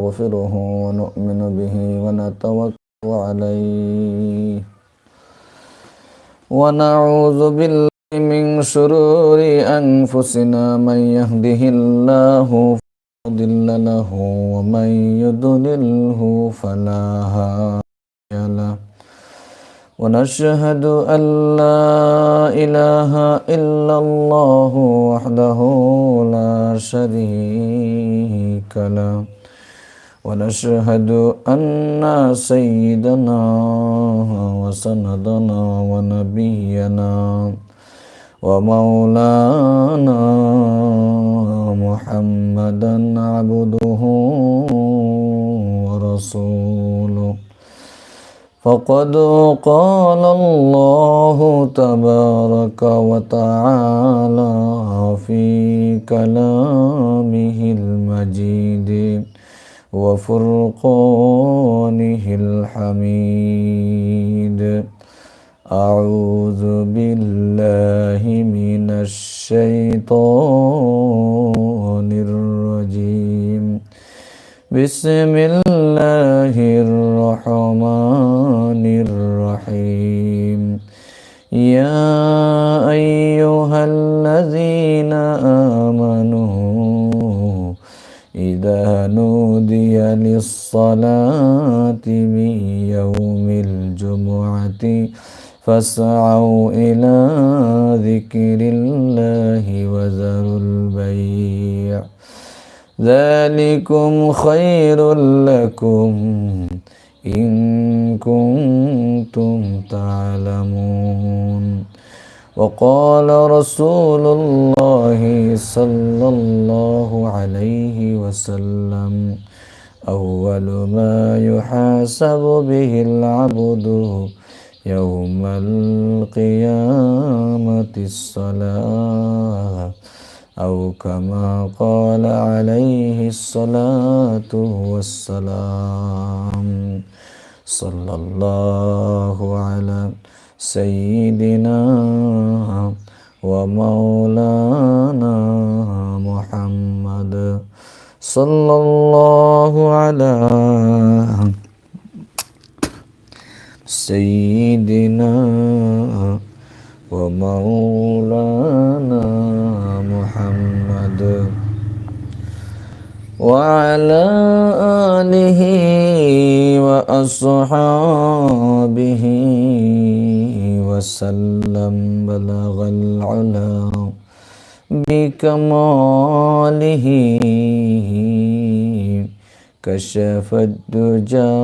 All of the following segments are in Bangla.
نستغفره ونؤمن به ونتوكل عليه. ونعوذ بالله من شرور أنفسنا من يهده الله فلا له ومن يضلله فلا هادي له. ونشهد أن لا إله إلا الله وحده لا شريك له. ونشهد أن سيدنا وسندنا ونبينا ومولانا محمدا عبده ورسوله. فقد قال الله تبارك وتعالى في كلامه المجيد. وفرقانه الحميد أعوذ بالله من الشيطان الرجيم بسم الله الرحمن الرحيم يا إذا نودي للصلاة من يوم الجمعة فاسعوا إلى ذكر الله وذروا البيع. ذلكم خير لكم إن كنتم تعلمون. وقال رسول الله صلى الله عليه وسلم أول ما يحاسب به العبد يوم القيامة الصلاة أو كما قال عليه الصلاة والسلام صلى الله على سيدنا ومولانا محمد صلى الله على سيدنا ومولانا محمد وعلى آله وأصحابه وسلم بلغ العلا بكماله كشف الدجى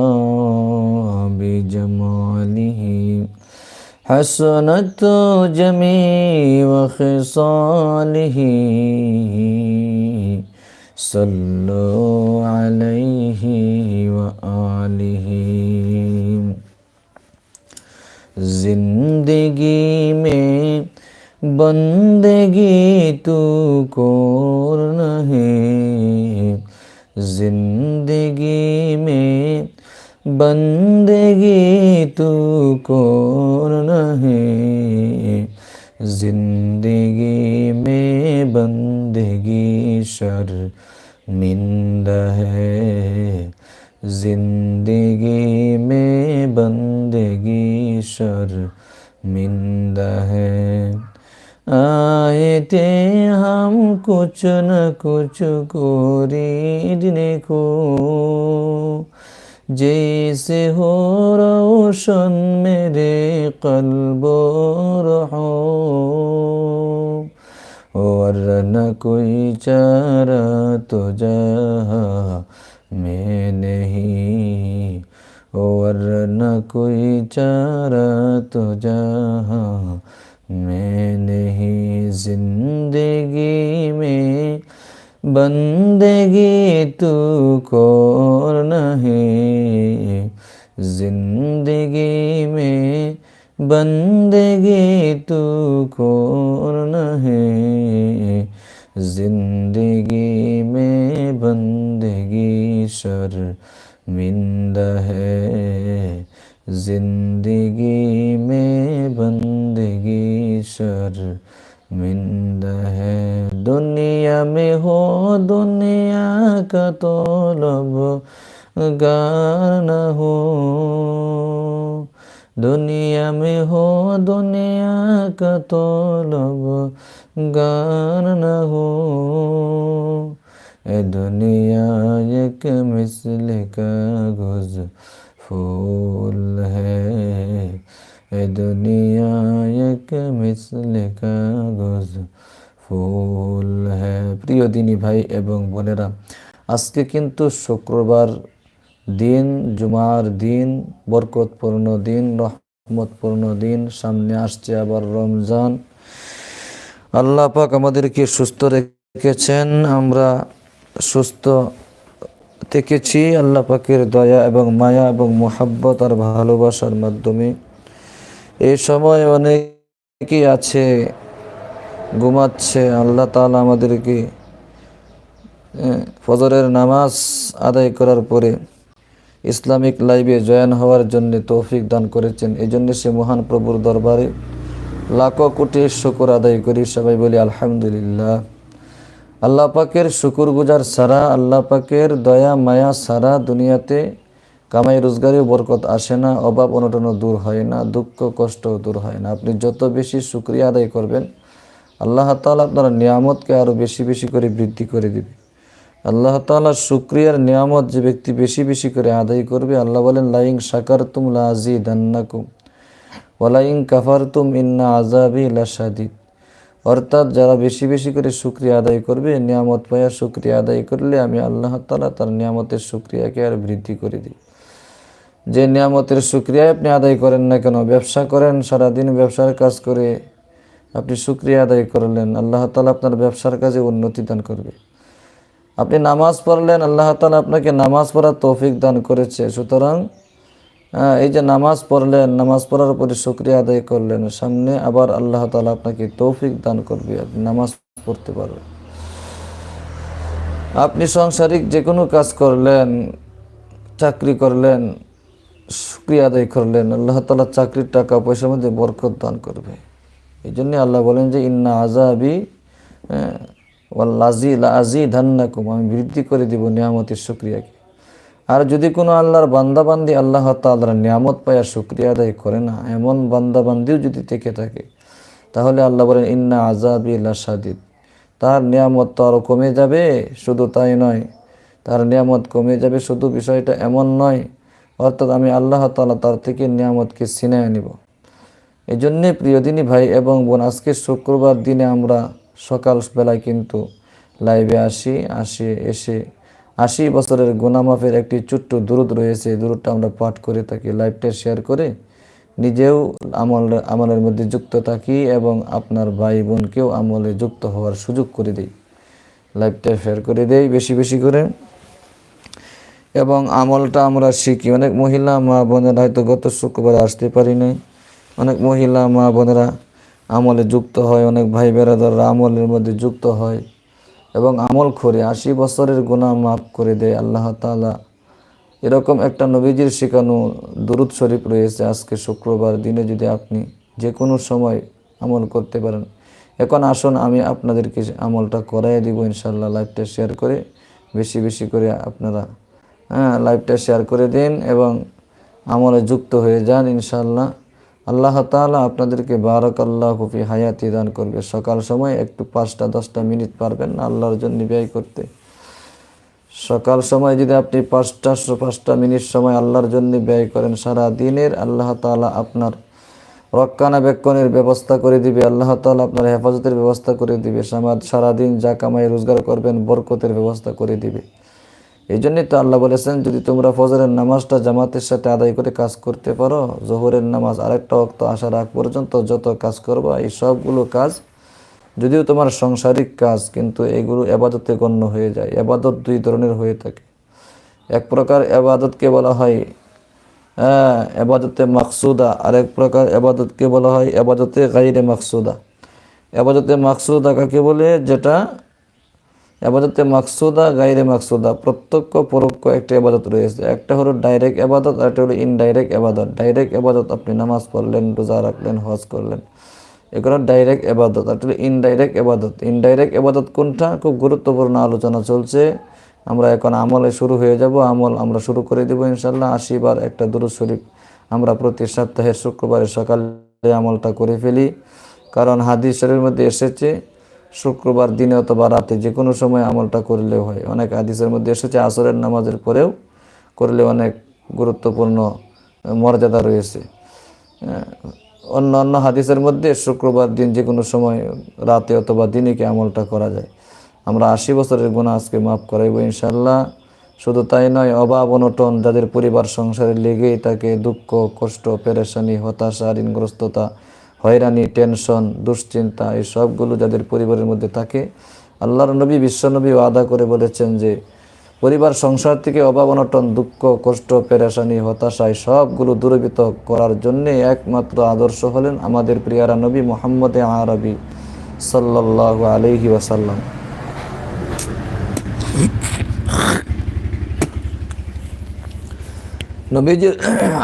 بجماله حسنت جميع خصاله صلوا عليه وآله जिंदगी में बंदगी तू कोर नहीं जिंदगी में बंदगी तू कोर नहीं जिंदगी में बंदगी शर्मिंदा है जिंदगी में बंदगी शर्मिंदा है आए थे हम कुछ न कुछ कोरीदने को जैसे हो रोशन मेरे कल्बो रहो और न कोई चारा तो जा में नहीं। और न कोई चारा तो जहाँ में नहीं। ज़िंदगी में बंदगी तू को नहीं। ज़िंदगी में बंदगी तू को नहीं, ज़िंदगी में बंदगी शर्मिंदा है। ज़िंदगी में बंदगी शर्मिंदा है। दुनिया में हो दुनिया का तलब गार न हो। दुनिया में हो दुनिया का तलब गार न हो ए दुनिया एक मिसल कागज फूल है ए दुनिया एक मिसल কাগজ ফুল হ্যাঁ প্রিয় দিনী ভাই এবং বোনেরা আজকে কিন্তু শুক্রবার দিন, জুমার দিন, বরকতপূর্ণ দিন, রহমতপূর্ণ দিন, সামনে আসছে আবার রমজান। আল্লাহ পাক আমাদেরকে সুস্থ রেখেছেন, আমরা সুস্থ থেকেছি। আল্লাহ পাকের দয়া এবং মায়া এবং মোহাব্বত আর ভালোবাসার মাধ্যমে এই সময় অনেকেই আছে, ঘুমাচ্ছে। আল্লাহ তাআলা আমাদেরকে ফজরের নামাজ আদায় করার পরে ইসলামিক লাইভে জয়েন হওয়ার জন্য তৌফিক দান করেছেন। এই জন্য সে মহান প্রভুর দরবারে লাখো কোটি শুকুর আদায় করি। সবাই বলি আলহামদুলিল্লাহ। আল্লাহ পাকের শুকুর গুজার সারা, আল্লাহ পাকের দয়া, মায়া সারা দুনিয়াতে কামাই রোজগারেও বরকত আসে না, অভাব অনটনও দূর হয় না, দুঃখ কষ্টও দূর হয় না। আপনি যত বেশি শুক্রিয়া আদায় করবেন, আল্লাহ তাআলা আপনার নিয়ামতকে আরও বেশি বেশি করে বৃদ্ধি করে দিবে। আল্লাহ তালা শুক্রিয়ার নিয়ামত যে ব্যক্তি বেশি বেশি করে আদায় করবে, আল্লাহ বলেন, লাইং শাকার তুম লাজি দান্নাকুম ওয়ালাইং কাফার তুম ইন্না আজাবি লাসাদিদ অর্থাৎ যারা বেশি বেশি করে শুক্রিয়া আদায় করবে, নিয়ামত পাইয়া শুক্রিয়া আদায় করলে আমি আল্লাহ তালা তার নিয়ামতের শুক্রিয়াকে আর বৃদ্ধি করে দিই। যে নিয়ামতের শুক্রিয়া আপনি আদায় করেন না কেন, ব্যবসা করেন, সারাদিন ব্যবসার কাজ করে আপনি শুক্রিয়া আদায় করলেন, আল্লাহ তালা আপনার ব্যবসার কাজে উন্নতি দান করবে। আপনি নামাজ পড়লেন আল্লাহ তাআলা আপনাকে নামাজ পড়ার তৌফিক দান করেছে। সুতরাং আহ, এই যে নামাজ পড়লেন নামাজ পড়ার পরে শুক্রিয়া আদায় করলেন সামনে আবার আল্লাহ তালা আপনাকে তৌফিক দান করবে আপনি নামাজ পড়তে পারবেন। আপনি সাংসারিক যে কোনো কাজ করলেন চাকরি করলেন শুক্রিয়া আদায় করলেন আল্লাহ তাআলা চাকরির টাকা পয়সার মধ্যে বরকত দান করবে। এই জন্যে আল্লাহ বলেন যে ইন্না আজাবি আজি ধান্নাকুম আমি বৃদ্ধি করে দিব নিয়ামতের শুক্রিয়াকে। আর যদি কোনো আল্লাহর বান্দাবান্দি আল্লাহ তাআলার নিয়ামত পাইয়া শুক্রিয়া আদায় করে না, এমন বান্দাবান্দিও যদি থেকে থাকে, তাহলে আল্লাহ বলেন, ইন্না আজাবি লাসাদিদ তার নিয়ামত তো আরও কমে যাবে, শুধু তাই নয়, তার নিয়ামত কমে যাবে শুধু বিষয়টা এমন নয়, অর্থাৎ আমি আল্লাহ তাআলা তার থেকে নিয়ামতকে ছিনায় নিব এই জন্যে প্রিয়দিনী ভাই এবং বোন, আজকে শুক্রবার দিনে আমরা সকাল বেলায় কিন্তু লাইভে আসি আসি, এসে আশি বছরের গুনামাফের একটি ছোট্ট দূরত রয়েছে। দূরতটা আমরা পাঠ করে থাকি, লাইভটা শেয়ার করে নিজেও আমল, আমলের মধ্যে যুক্ত থাকি এবং আপনার ভাই বোনকেও আমলে যুক্ত হওয়ার সুযোগ করে দিই। লাইভটা শেয়ার করে দেই বেশি বেশি করে। এবং আমলটা আমরা শিখি। অনেক মহিলা মা বোনেরা হয়তো গত শুক্রবার আসতে পারি নাই। অনেক মহিলা মা বোনেরা আমলে যুক্ত হয়, অনেক ভাই বেড়াদাররা আমলের মধ্যে যুক্ত হয় এবং আমল করে আশি বছরের গুণা মাফ করে দেয় আল্লাহ তাআলা। এরকম একটা নবীজির শেখানো দুরুদ শরীফ রয়েছে আজকে শুক্রবার দিনে যদি আপনি যে কোনো সময় আমল করতে পারেন। এখন আসুন আমি আপনাদেরকে আমলটা করাই দিব ইনশাল্লাহ লাইভটা শেয়ার করে, বেশি বেশি করে আপনারা হ্যাঁ লাইভটা শেয়ার করে দিন এবং আমলে যুক্ত হয়ে যান ইনশাল্লাহ আল্লাহ তাআলা আপনাদেরকে বারাক আল্লাহ হুফি হায়াতি দান করবে। সকাল সময় একটু পাঁচটা, দশটা মিনিট পারবেন না আল্লাহর জন্য ব্যয় করতে। সকাল সময় যদি আপনি পাঁচটা পাঁচটা মিনিট সময় আল্লাহর জন্য ব্যয় করেন, সারা দিনের আল্লাহ তাআলা আপনার রক্ষণাবেক্ষণের ব্যবস্থা করে দিবে, আল্লাহ তাআলা আপনার হেফাজতের ব্যবস্থা করে দিবে সামা- সারাদিন যা কামাই রোজগার করবেন, বরকতের ব্যবস্থা করে দিবে। এই জন্যই তো আল্লাহ বলেছেন, যদি তোমরা ফজরের নামাজটা জামাতের সাথে আদায় করে কাজ করতে পারো, জোহরের নামাজ আরেকটা অক্ত আসার আগ পর্যন্ত যত কাজ করবা, এই সবগুলো কাজ যদিও তোমার সংসারিক কাজ, কিন্তু এগুলো এবাদতে গণ্য হয়ে যায়, এবাদত দুই ধরনের হয়ে থাকে। এক প্রকার এবাদতকে বলা হয় এবাদতে মাকসুদা, আরেক প্রকার এবাদতকে বলা হয় এবাদতে গাইরে মাকসুদা। এবাদতে মাকসুদা কাকে বলে? যেটা এবাদতে মাকসুদা গাইরে মাকসুদা, প্রত্যক্ষ, পরোক্ষ একটা এবাদত রয়েছে। একটা হলো ডাইরেক্ট এবাদত, আর একটা হলো ইনডাইরেক্ট এবাদত। ডাইরেক্ট এবাদত আপনি নামাজ পড়লেন, রোজা রাখলেন, হজ করলেন। এগুলো ডাইরেক্ট এবাদত, আর ইনডাইরেক্ট এবাদত। ইনডাইরেক্ট এবাদত কোনটা? খুব গুরুত্বপূর্ণ আলোচনা চলছে। আমরা এখন আমলে শুরু হয়ে যাব। আমল আমরা শুরু করে দেবো ইনশাল্লাহ আশিবার একটা দুরুদ শরীফ আমরা প্রতি সপ্তাহের শুক্রবারে সকালে আমলটা করে ফেলি। কারণ হাদিস শরীফের মধ্যে এসেছে শুক্রবার দিনে অথবা রাতে যে কোনো সময় আমলটা করলেও হয়। অনেক হাদিসের মধ্যে এসেছে, আসরের নামাজের পরেও করলে অনেক গুরুত্বপূর্ণ মর্যাদা রয়েছে। অন্য অন্য হাদিসের মধ্যে শুক্রবার দিন যে কোনো সময় রাতে অথবা দিনে কি আমলটা করা যায়। আমরা আশি বছরের গুণা আজকে মাফ করাইব ইনশাল্লাহ শুধু তাই নয়, অভাব, অনটন যাদের পরিবার সংসারে লেগেই তাকে দুঃখ, কষ্ট, পেরেশানি, হতাশা, ঋণগ্রস্ততা হয়রানি, টেনশন, দুশ্চিন্তা, এই সবগুলো যাদের পরিবারের মধ্যে থাকে, আল্লাহর নবী বিশ্বনবী আদা করে বলেছেন যে, পরিবার, সংসার থেকে অভাব, অনটন, দুঃখ, কষ্ট, পেরেশানি, হতাশা সবগুলো দূরীভূত করার জন্যে একমাত্র আদর্শ হলেন আমাদের প্রিয়ারা নবী মোহাম্মদ আরবি সাল্লাল্লাহু আলাইহি ওয়াসাল্লাম। নবীজির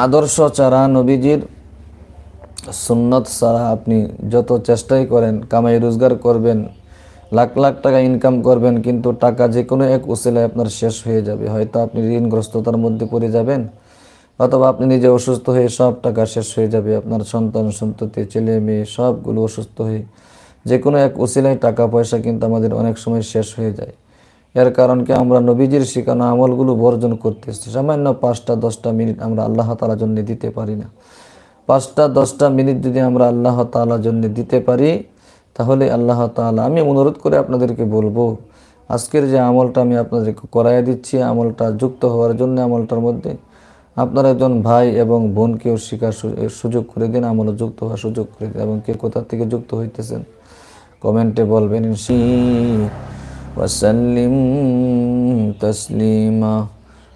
আদর্শ ছাড়া নবীজির সুন্নত ছাড়া আপনি যত চেষ্টাই করেন, কামাই রোজগার করবেন, লাখ লাখ টাকা ইনকাম করবেন, কিন্তু টাকা যে কোনো এক উসিলায় আপনার শেষ হয়ে যাবে। হয়তো আপনি ঋণগ্রস্ততার মধ্যে পড়ে যাবেন, অথবা আপনি নিজে অসুস্থ হয়ে সব টাকা শেষ হয়ে যাবে। আপনার সন্তান, সন্ততি, ছেলে, মেয়ে সবগুলো অসুস্থ হয়ে যে কোনো এক উসিলায় টাকা, পয়সা কিন্তু আমাদের অনেক সময় শেষ হয়ে যায়। এর কারণ কি? আমরা নবীজির শিখানো আমলগুলো বর্জন করতেছি। সামান্য পাঁচটা, দশটা মিনিট আমরা আল্লাহ তালার জন্য দিতে পারি না। পাঁচটা, দশটা মিনিট যদি আমরা আল্লাহ তালার জন্য দিতে পারি, তাহলে আল্লাহ তালা আমি অনুরোধ করে আপনাদেরকে বলব, আজকের যে আমলটা আমি আপনাদেরকে করাই দিচ্ছি, আমলটা যুক্ত হওয়ার জন্য আমলটার মধ্যে আপনার একজন ভাই এবং বোনকেও শিকার সুযোগ করে দিন, আমল যুক্ত হওয়ার সুযোগ করে দিন, এবং কে কোথা থেকে যুক্ত হইতেছেন, কমেন্টে বলবেন ইনশি ওয়াসাল্লিম তসলিমা।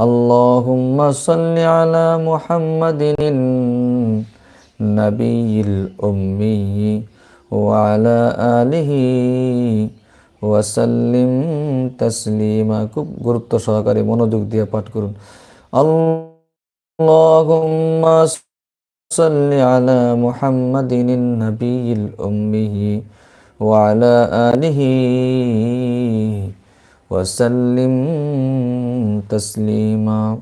اللهم صل على محمد النبي الأمي وعلى آله ওয়াসাল্লিম তাসলিমা খুব গুরুত্ব সহকারে মনোযোগ দিয়ে পাঠ করুন আল্লাহুম্মা সাল্লি আলা মুহাম্মাদিন নাবিয়িল উম্মি ওয়া আলা আলিহি وسلم تسليما.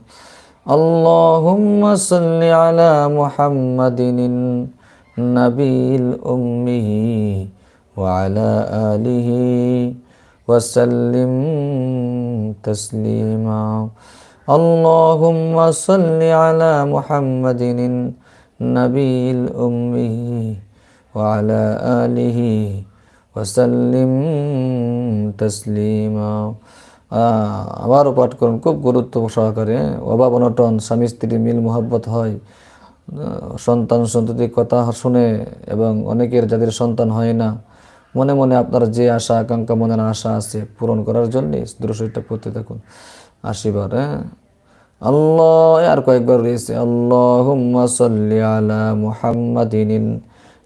اللهم صل على محمد النبي الأمي وعلى آله وسلم تسليما. اللهم صل على محمد النبي الأمي وعلى آله ওয়াসাল্লিম তসলিমা। আবারও পাঠ করুন খুব গুরুত্ব সহকারে। অভাব, অনটন, স্বামী, স্ত্রী, মিল, মোহাব্বত হয়। সন্তান সন্ততির কথা শুনে এবং অনেকের যাদের সন্তান হয় না, মনে মনে আপনার যে আশা, আকাঙ্ক্ষা মনের আশা আছে পূরণ করার জন্য দৃশ্যটা পড়তে থাকুন। আশিবার হ্যাঁ। আল্লাহ, আর কয়েকবার রয়েছে আল্লাহ সাল্লি আলা মুহাম্মাদিন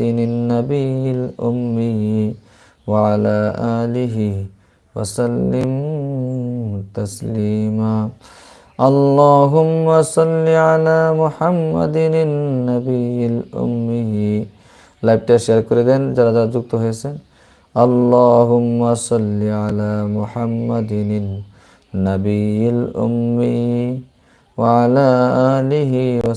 النبي الأمي وعلى آله وسلم تسليما اللهم صل على محمد النبي الأمي লাইভটা শেয়ার করে দেন যারা যারা যুক্ত হয়েছেন আল্লাহুম্মা সাল্লি আলা মুহাম্মাদিন নাবিয়িল উম্মি ওয়া আলা আলিহি ওয়া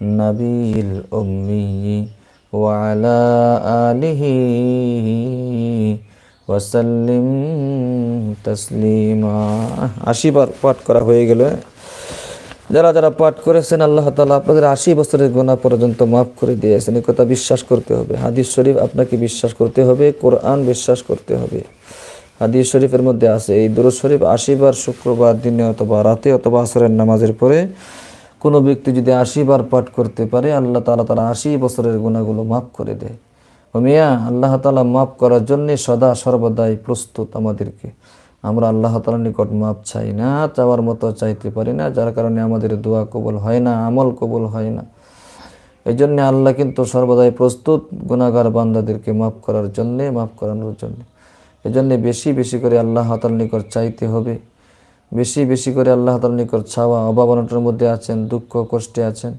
الأمي وعلى آله وسلم تسليما আশি বার পাঠ করা হয়ে গেল যারা যারা পাঠ করেছেন আল্লাহ তালা আপনাদের আশি বছরের গোনা পর্যন্ত মাফ করে দিয়েছেন এই কথা বিশ্বাস করতে হবে হাদিস শরীফ আপনাকে বিশ্বাস করতে হবে কোরআন বিশ্বাস করতে হবে হাদিস শরীফের মধ্যে আছে এই দুরুদ শরীফ আশিবার শুক্রবার দিনে অথবা রাতে অথবা আসরের নামাজের পরে কোনো ব্যক্তি যদি আশিবার পাঠ করতে পারে, আল্লাহ তালা তারা আশি বছরের গুণাগুলো মাফ করে দেয়। ও মিয়া, আল্লাহ তালা মাফ করার জন্যে সদা সর্বদাই প্রস্তুত আমাদেরকে। আমরা আল্লাহ তালার নিকট মাপ চাই না, চাওয়ার মতো চাইতে পারি না, যার কারণে আমাদের দোয়া কবল হয় না, আমল কবল হয় না। এই জন্যে আল্লাহ কিন্তু সর্বদাই প্রস্তুত গুণাগার বান্দাদেরকে মাফ করার জন্যে, মাফ করানোর জন্যে। এই জন্যে বেশি বেশি করে আল্লাহ তাল নিকট চাইতে হবে। বেশি বেশি করে আল্লাহ তাল নিকট ছাওয়া অভাবনটার মধ্যে আছেন, দুঃখ, কষ্টে আছেন,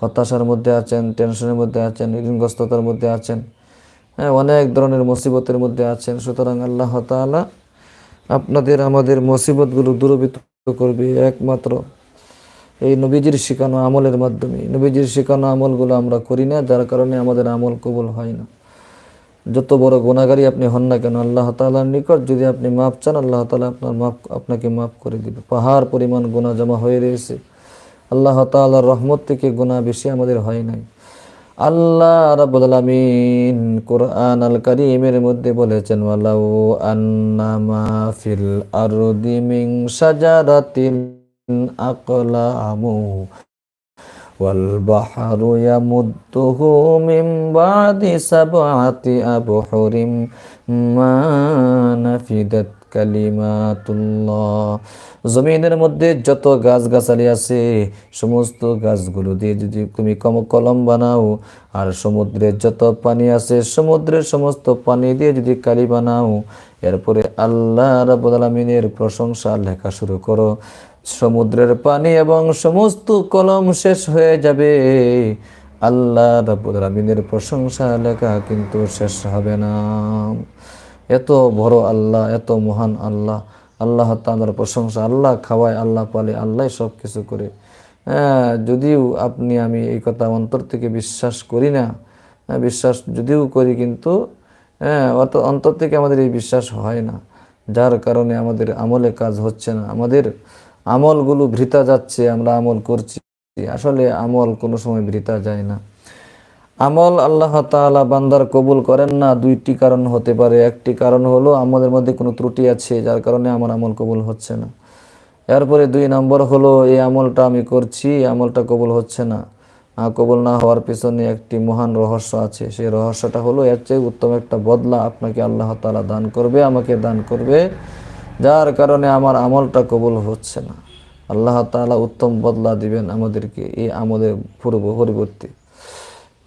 হতাশার মধ্যে আছেন টেনশনের মধ্যে আছেন, ঋণগ্রস্ততার মধ্যে আছেন হ্যাঁ অনেক ধরনের মুসিবতের মধ্যে আছেন। সুতরাং আল্লাহ তাআলা আপনাদের, আমাদের মুসিবতগুলো দূরবীত করবে। একমাত্র এই নবীজির শেখানো আমলের মাধ্যমে। নবীজির শেখানো আমলগুলো আমরা করি না, যার কারণে আমাদের আমল কবুল হয় না। যত বড় গুণাগারী আপনি হন না কেন, আল্লাহ তালার নিকট যদি আপনি মাপ চান, আল্লাহ তালা আপনার মাপ আপনাকে মাফ করে দিবে। পাহাড় পরিমাণ গুণা জমা হয়ে রয়েছে। আল্লাহ তাআলার রহমত থেকে গুণা বেশি আমাদের হয় নাই। আল্লাহ আলামিন কোরআন আল কারীমের মধ্যে বলেছেন, ওয়ালাউ আন্নামা ফিল আরদি মিন শাজারাতিন আকলামু। ইয়ামুদ্দুহু মিন বাদি সাবআতি আবহুরিম মা নাফিদাত কালিমাতুল্লাহ জমিনের মধ্যে যত গাছগাছালি আছে, সমস্ত গাছগুলো দিয়ে যদি তুমি কম কলম বানাও, আর সমুদ্রের যত পানি আছে, সমুদ্রের সমস্ত পানি দিয়ে যদি কালি বানাও, এরপরে আল্লাহ রাব্বুল আলামিনের প্রশংসা লেখা শুরু করো। সমুদ্রের পানি এবং সমস্ত কলম শেষ হয়ে যাবে। আল্লাহ আলামিনের প্রশংসা লেখা কিন্তু শেষ হবে না। এত বড় আল্লাহ এত মহান আল্লাহ আল্লাহ তাআলার প্রশংসা আল্লাহ খাওয়ায় আল্লাহ পালে আল্লাহ সব কিছু করে। হ্যাঁ যদিও আপনি আমি এই কথা অন্তর থেকে বিশ্বাস করি না হ্যাঁ, বিশ্বাস যদিও করি কিন্তু হ্যাঁ অত অন্তর থেকে আমাদের এই বিশ্বাস হয় না। যার কারণে আমাদের আমলে কাজ হচ্ছে না। আমাদের আমলগুলো ভৃতা যাচ্ছে, আমরা আমল করছি। আসলে আমল কোনো সময় ভৃতা যায় না। আমল আল্লাহ তাআলা বান্দার কবুল করেন না, দুইটি কারণ হতে পারে। একটি কারণ হলো আমাদের মধ্যে কোনো ত্রুটি আছে, যার কারণে আমার আমল কবুল হচ্ছে না। এরপরে দুই নম্বর হলো, এই আমলটা আমি করছি, এই আমলটা কবুল হচ্ছে না। কবুল না হওয়ার পিছনে একটি মহান রহস্য আছে। সেই রহস্যটা হলো, এর চেয়ে উত্তম একটা বদলা আপনাকে আল্লাহ তাআলা দান করবে, আমাকে দান করবে। যার কারণে আমার আমলটা কবুল হচ্ছে না। আল্লাহ তাআলা উত্তম বদলা দিবেন আমাদেরকে এই আমলের পূর্ব পরিবর্তে।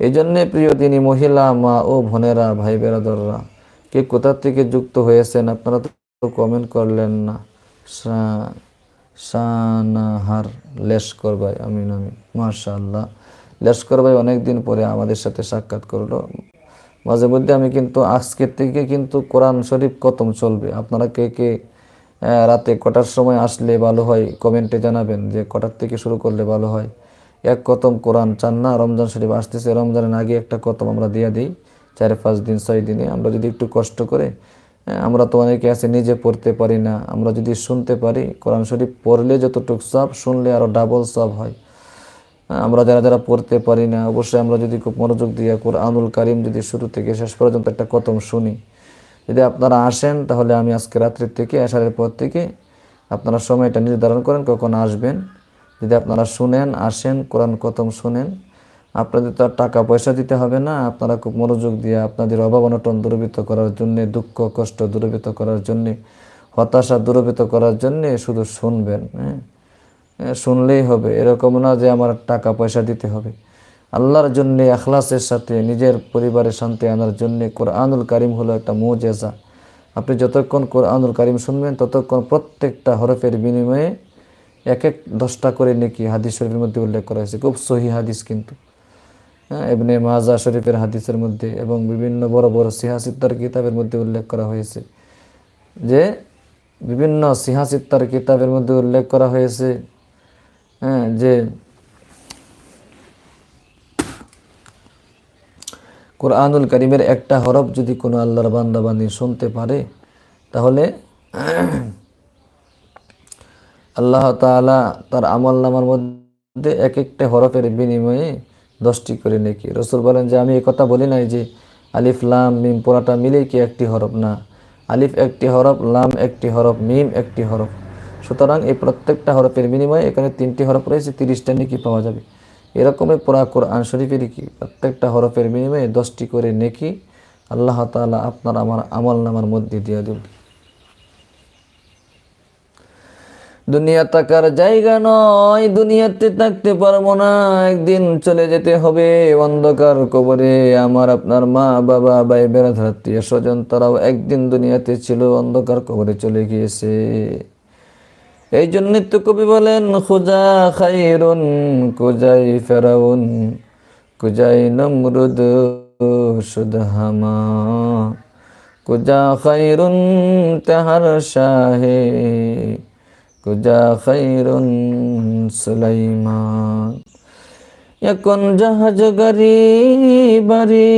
এই জন্যে প্রিয় তিনি মহিলা, মা ও বোনেরা ভাই বেরাদররা কে কোথা থেকে যুক্ত হয়েছেন আপনারা তো কমেন্ট করলেন না। সানাহার লেশকর ভাই, আমিন আমিন। মাশাআল্লাহ। লেশকর ভাই অনেকদিন পরে আমাদের সাথে সাক্ষাৎ করল। মাঝে মধ্যে আমি কিন্তু আজকের থেকে কিন্তু কোরআন শরীফ কতম চলবে। আপনারা কে কে রাতে কটার সময় আসলে ভালো হয়? কমেন্টে জানাবেন যে কটার থেকে শুরু করলে ভালো হয়। এক কতম কোরআন চান না রমজান শরীফ আসতেছে। রমজানের আগে একটা কতম আমরা দিয়ে দিই চার পাঁচ দিন ছয় দিনে। আমরা যদি একটু কষ্ট করে আমরা তো অনেকে আছে নিজে পড়তে পারি না। আমরা যদি শুনতে পারি কোরআন শরীফ পড়লে যতটুক সব শুনলে আরও ডাবল সব হ্যাঁ, আমরা যারা যারা পড়তে পারি না অবশ্যই আমরা যদি খুব মনোযোগ দিয়ে কোরআনুল কারিম যদি শুরু থেকে শেষ পর্যন্ত একটা কতম শুনি যদি আপনারা আসেন, তাহলে আমি আজকে রাত্রির থেকে আসারের পর থেকে আপনারা সময়টা নির্ধারণ করেন, কখন আসবেন। যদি আপনারা শুনেন, আসেন, কোরআন কতম শুনেন, আপনাদের তো আর টাকা পয়সা দিতে হবে না। আপনারা খুব মনোযোগ দিয়ে আপনাদের অভাব অনটন দূরীভূত করার জন্যে, দুঃখ, কষ্ট দূরীভূত করার জন্যে, হতাশা দূরীভূত করার জন্যে শুধু শুনবেন হ্যাঁ শুনলেই হবে। এরকম না যে আমার টাকা পয়সা দিতে হবে। আল্লাহর জন্য, আখলাসের সাথে, নিজের পরিবারের শান্তি আনার জন্য কোরআনুল কারিম হলো একটা মুজেজা। আপনি যতক্ষণ কোরআনুল কারিম শুনবেন, ততক্ষণ প্রত্যেকটা হরফের বিনিময়ে এক এক দশটা করে নাকি হাদিস শরীফের মধ্যে উল্লেখ করা হয়েছে। খুব সহি হাদিস কিন্তু। হ্যাঁ এমনি মাজা শরীফের হাদিসের মধ্যে এবং বিভিন্ন বড় বড় সিহাসিত্তার কিতাবের মধ্যে উল্লেখ করা হয়েছে যে, বিভিন্ন সিহাসিত্তার কিতাবের মধ্যে উল্লেখ করা হয়েছে হ্যাঁ যে কোরআনুল করিমের একটা হরফ যদি কোনো আল্লাহর বান্দা বান্দি শুনতে পারে, তাহলে আল্লাহ তাআলা তার আমল নামার মধ্যে এক একটা হরফের বিনিময়ে দশটি করে নেকি। রসুল বলেন যে, আমি কথা বলি নাই যে, আলিফ, লাম, মিম পুরাটা মিলেই কি একটি হরফ? না, আলিফ একটি হরফ, লাম একটি হরফ, মিম একটি হরফ। সুতরাং এই প্রত্যেকটা হরফের বিনিময়ে এখানে তিনটি হরফ রয়েছে, তিরিশটা নেকি পাওয়া যাবে। এরকমই পুরা কোরআন শরীফের কি? প্রত্যেকটা হরফের বিনিময়ে দশটি করে নেকি আল্লাহ তাআলা আপনার আমার আমল নামার মধ্যে দিয়ে দেবে দুনিয়া থাকার জায়গা নয়, দুনিয়াতে থাকতে পারব না, একদিন চলে যেতে হবে অন্ধকার কবরে। আমার, আপনার মা, বাবা, ভাই বেড়া আত্মীয় স্বজন তারাও একদিন দুনিয়াতে ছিল, অন্ধকার কবরে চলে গিয়েছে। এই জন্য তো কবি বলেন, খুজা খাইরুন কুজাই ফেরাউন কুজাই নমরুদ সুদহামা কুজা খাইরুন তাহার শাহে কুজা খাইরুন সুলাইমান, এখন জাহাজ গাড়ি, বাড়ি,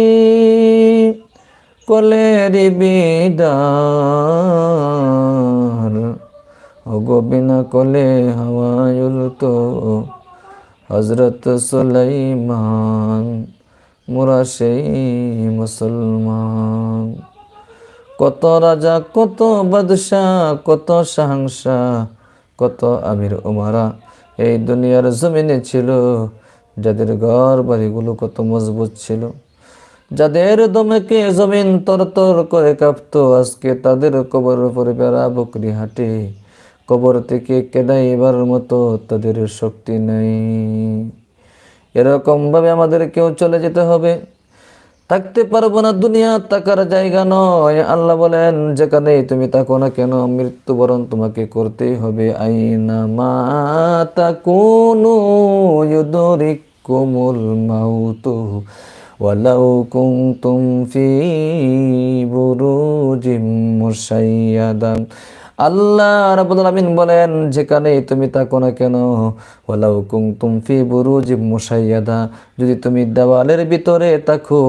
কলের বিদার ওগো বিনা কলে হাওয়ায় উলতো হজরত সুলাইমান, মোরা সেই মুসলমান। কত রাজা, কত বাদশাহ, কত সাহংসা কত আমির উমারা, এই দুনিয়ার জমিনে ছিল। যাদের ঘর বাড়িগুলো কত মজবুত ছিল। যাদের দমকে জমিন তরতর করে কাঁপতো, আজকে তাদের কবর উপরে বেড়া বকরি হাঁটে। কবর থেকে কেদাইবার মতো তাদের শক্তি নেই। এরকম ভাবে আমাদের কেউ চলে যেতে হবে। থাকতে পারব না দুনিয়া, থাকার জায়গা নয়। আল্লাহ বলেন, যেখানে তুমি থাকো না কেন, মৃত্যুবরণ তোমাকে করতেই হবে। আইনা মা তাকুনু ইউদরিকুমুল মাউতু ওয়ালাউ কুনতুম ফি বুরুজিম মুশাইয়াদান। আল্লাহ রাব্বুল আলামিন বলেন যেখানে তুমি থাকো না কেন, ওয়ালাউ কুনতুম ফি বুরুজিম মুশাইয়াদা। যদি তুমি দেওয়ালের ভিতরে থাকো,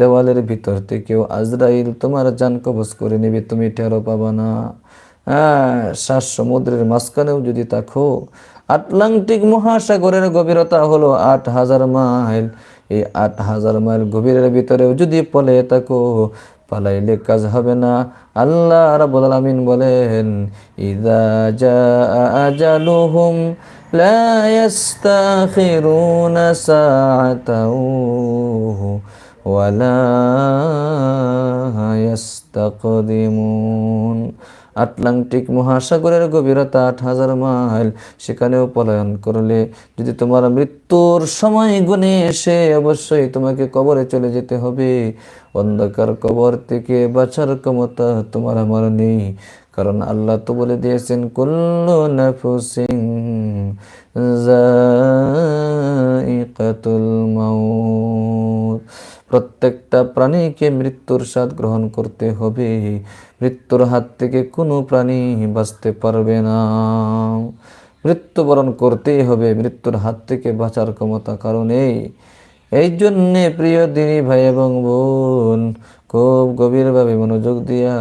দেওয়ালের ভিতর থেকেও আজরাইল তোমার জান কবজ করে নেবে, তুমি টেরো পাবা না। হ্যাঁ শ্বাস সমুদ্রের মাঝখানেও যদি থাকো, আটলান্টিক মহাসাগরের গভীরতা হলো আট হাজার মাইল। এই আট হাজার মাইল গভীরের ভিতরেও যদি পলে থাকো পালাইলে কাজ হবে না আল্লাহ রাব্বুল আলামিন বলেন ইদা জাআ আজালুহুম লা ইস্তাখিরুনা সাআতাও ولا يستقدمون আটলান্টিক মহাসাগরের গভীরতা আট হাজার মাইল, সেখানেও পলায়ন করলে যদি তোমার মৃত্যুর সময় গুনে এসে অবশ্যই তোমাকে কবরে চলে যেতে হবে। অন্ধকার কবর থেকে বাঁচার ক্ষমতা তোমার আমার নেই, কারণ আল্লাহ তো বলে দিয়েছেন, কুল্লু নাফুসিং জাইকাতুল মাউত। প্রত্যেকটা প্রাণীকে মৃত্যুর স্বাদ গ্রহণ করতে হবে। মৃত্যুর হাত থেকে কোনো প্রাণী বাঁচতে পারবে না। মৃত্যুবরণ করতেই হবে, মৃত্যুর হাত থেকে বাঁচার ক্ষমতা কারণেই এই জন্যে প্রিয় দিনী ভাই এবং বোন, খুব গভীরভাবে মনোযোগ দিয়া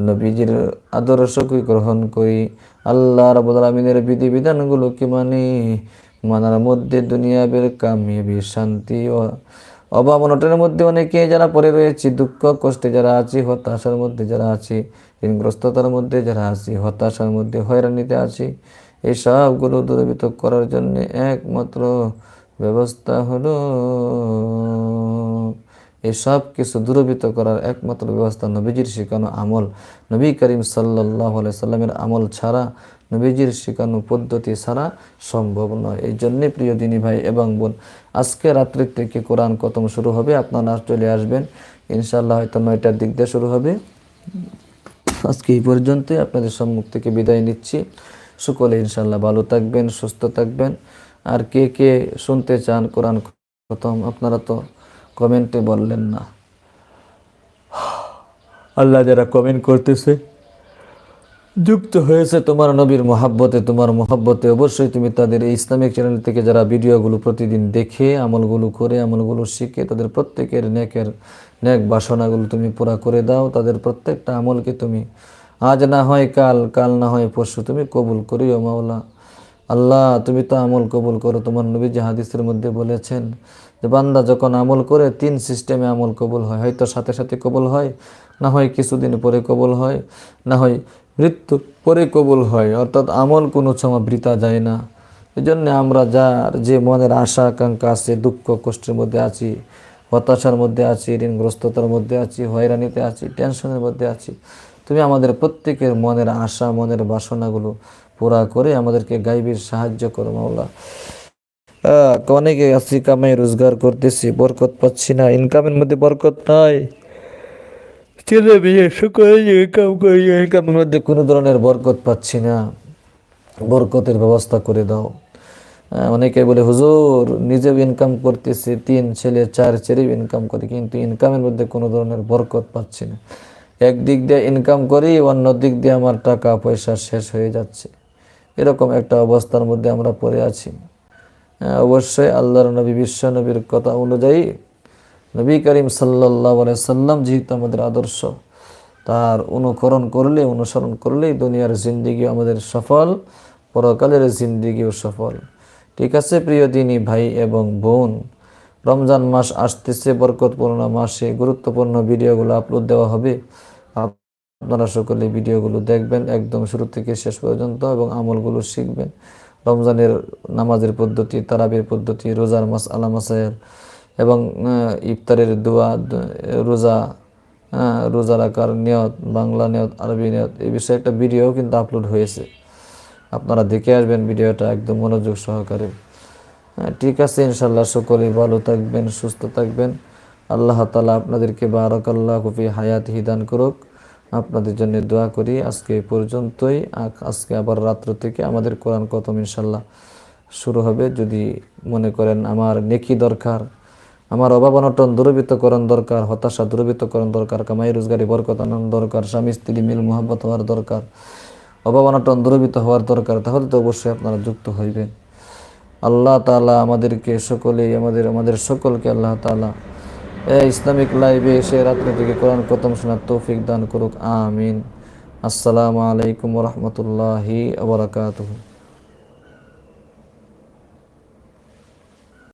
নবীজির আদর্শকে গ্রহণ করি। আল্লাহ রাবুল আলমিনের বিধিবিধানগুলোকে মানি। মানার মধ্যে দুনিয়াবের কামিয়াবি শান্তি ও অভাব অনটনের মধ্যে অনেকে যারা পড়ে রয়েছে, দুঃখ, কষ্টে যারা আছি, হতাশার মধ্যে যারা আছি, ঋণগ্রস্ততার মধ্যে যারা আছি, হতাশার মধ্যে হয়রানিতে আছি, এই সবগুলো দূরীভূত করার জন্য একমাত্র ব্যবস্থা হলো এই সব কিছু দূরীভূত করার একমাত্র ব্যবস্থা নবীজির শেখানো আমল। নবী করিম সাল্লাহ সাল্লামের আমল ছাড়া নবীজির শেখানো পদ্ধতি ছাড়া সম্ভব নয়। এই জন্যে প্রিয় দিনী ভাই এবং বোন, আজকে রাত্রির থেকে কোরআন কতম শুরু হবে। আপনারা চলে আসবেন। ইনশাল্লাহ হয়তো নয়টার দিক দিয়ে শুরু হবে। আজকে এই পর্যন্তই। আপনাদের সম্মুখ থেকে বিদায় নিচ্ছি। সকলে ইনশাল্লাহ ভালো থাকবেন, সুস্থ থাকবেন। আর কে কে শুনতে চান কোরআন প্রথম আপনারা তো কমেন্টে বললেন না। আল্লাহ যারা কমেন্ট করতেছে যুক্ত হয়েছে তোমার নবীর মহাব্বতে, তোমার মহাব্বতে। অবশ্যই তুমি তাদের এই ইসলামিক চ্যানেল থেকে যারা ভিডিওগুলো প্রতিদিন দেখে, আমলগুলো করে, আমলগুলো শিখে, তাদের প্রত্যেকের নেকের নেক বাসনাগুলো তুমি পুরা করে দাও। তাদের প্রত্যেকটা আমলকে তুমি আজ না হয় কাল কাল না হয় পরশু তুমি কবুল করিও মাওলা। আল্লাহ, তুমি তো আমল কবুল করো। তোমার নবী যে হাদিসের মধ্যে বলেছেন যে, বান্দা যখন আমল করে, তিন সিস্টেমে আমল কবুল হয়। হয়তো সাথে সাথে কবুল হয়, না হয় কিছুদিন পরে কবুল হয়, না হয় মৃত্যু পরে কবুল হয়, অর্থাৎ আমল কোনো সময় বৃতা যায় না। এই জন্য আমরা যার যে মনের আশা, আকাঙ্ক্ষা আছে, দুঃখ, কষ্টের মধ্যে আছি, হতাশার মধ্যে আছি, ঋণগ্রস্ততার মধ্যে আছি, হয়রানিতে আছি, টেনশনের মধ্যে আছি, তুমি আমাদের প্রত্যেকের মনের আশা, মনের বাসনাগুলো পুরা করে আমাদেরকে গাইবির সাহায্য করো, মাওলা। অনেকে আছি, কামাই, রোজগার করতেছি, বরকত পাচ্ছি না ইনকামের মধ্যে বরকত নাই। ছেলে মেয়ে সকলে ইনকাম করি ইনকামের মধ্যে কোনো ধরনের বরকত পাচ্ছি না। বরকতের ব্যবস্থা করে দাও। আহ, অনেকে বলে হুজুর নিজেও ইনকাম করতেছে তিন ছেলে চার ছেলেও ইনকাম করে কিন্তু ইনকামের মধ্যে কোনো ধরনের বরকত পাচ্ছি না। একদিক দিয়ে ইনকাম করি অন্য দিক দিয়ে আমার টাকা পয়সা শেষ হয়ে যাচ্ছে। এরকম একটা অবস্থার মধ্যে আমরা পড়ে আছি। হ্যাঁ, অবশ্যই আল্লাহর নবী বিশ্ব নবীর কথা অনুযায়ী নবী করিম সাল্লাহ সাল্লাম যেহেতু আমাদের আদর্শ, তার অনুকরণ করলে অনুসরণ করলেই দুনিয়ার জিন্দিগি আমাদের সফল, পরকালের জিন্দিগিও সফল। ঠিক আছে প্রিয় দিনী ভাই এবং বোন, রমজান মাস আসতেছে, বরকতপূর্ণ মাসে গুরুত্বপূর্ণ ভিডিওগুলো আপলোড দেওয়া হবে। আপনারা সকলে ভিডিওগুলো দেখবেন একদম শুরু থেকে শেষ পর্যন্ত এবং আমলগুলো শিখবেন। রমজানের নামাজের পদ্ধতি, তারাবির পদ্ধতি, রোজার মাস আলা মাসায়ের এবং ইফতারের দোয়া রোজা রোজা রাখার নিয়ত, বাংলা নিয়ত, আরবি নিয়ত, এই বিষয়ে একটা ভিডিও কিন্তু আপলোড হয়েছে। আপনারা দেখে আসবেন ভিডিওটা একদম মনোযোগ সহকারে। ঠিক আছে ইনশাল্লাহ সকলেই ভালো থাকবেন, সুস্থ থাকবেন। আল্লাহ তালা আপনাদেরকে বারক আল্লাহ কফি হায়াত হিদান করুক। আপনাদের জন্য দোয়া করি। আজকে এই পর্যন্তই। আজকে আবার রাত্র থেকে আমাদের কোরআন কথম ইনশাল্লাহ শুরু হবে। যদি মনে করেন আমার নেকি দরকার আমার অভাব অনটন দূরবৃত্তকরণ দরকার, হতাশা দূরবৃত্তকরণ দরকার, কামাই, রোজগারি, বরকত আনন্দ দরকার, স্বামী, স্ত্রী, মিল মোহাম্মত হওয়ার দরকার, অভাব অনটন দূরবৃত্ত হওয়ার দরকার, তাহলে তো অবশ্যই আপনারা যুক্ত হইবেন। আল্লাহ তালা আমাদেরকে সকলেই, আমাদের আমাদের সকলকে আল্লাহ তালা এই ইসলামিক লাইভে এসে রাত্রে থেকে কোরআন কথম শোনার তৌফিক দান করুক, আমিন। আসসালামু আলাইকুম রহমতুল্লাহি আবরাকাতুহু